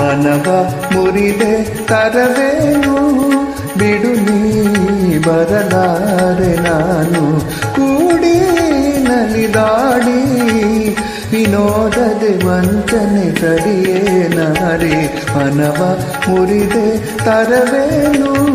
ಮನವ ಮುರಿದೆ ತರವೇನು? ಬಿಡು ನೀ ಬರಲಾರೆ ನಾನು. ಕೂಡಿ ನಲಿದಾಡಿ ವಿನೋದದೆ ವಂಚನೆ ಸರಿಯೇ ನಾರಿ. ಮನವ ಮುರಿದೆ ತರವೇನು?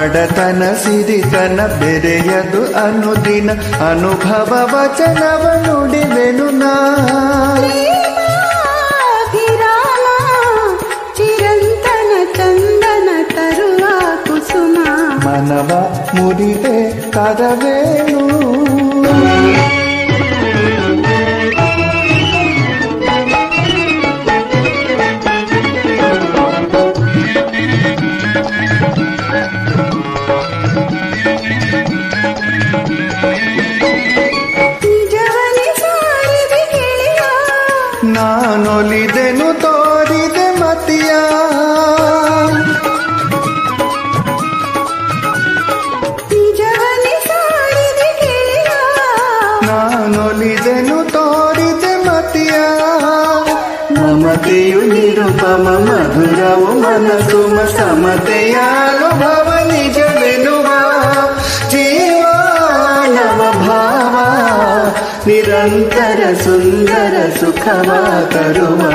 ಬಡತನ ಸಿರಿತನ ಬೆರೆಯದು ಅನುದಿನ ಅನುಭವ ವಚನವ ನುಡಿವೆನು ನಾ ಪ್ರೇಮಾಭಿರಾಮ ಚಿರಂತನ ಚಂದನ ತರುವ ಕುಸುಮ ಮನವ ಮುರಿದೆ ಕರವೇನು ನಾನೊಲಿದೆನು ತೋರಿದೆ ಮತಿಯ ನಿಜವನೇ ಸಾರಿದೆ ಗೆಳೆಯ ನಾನೊಲಿದೆನು ತೋರಿದೆ ಮತಿಯ ಮಮತೆಯು ನಿರುಪಮ ಮಧುರವು ಮನಸುಮ ಸಮತೆಯ ಅನುಭವ ನಿಜವೆನುವ నిరంతర సుందర సుఖమా కరుమా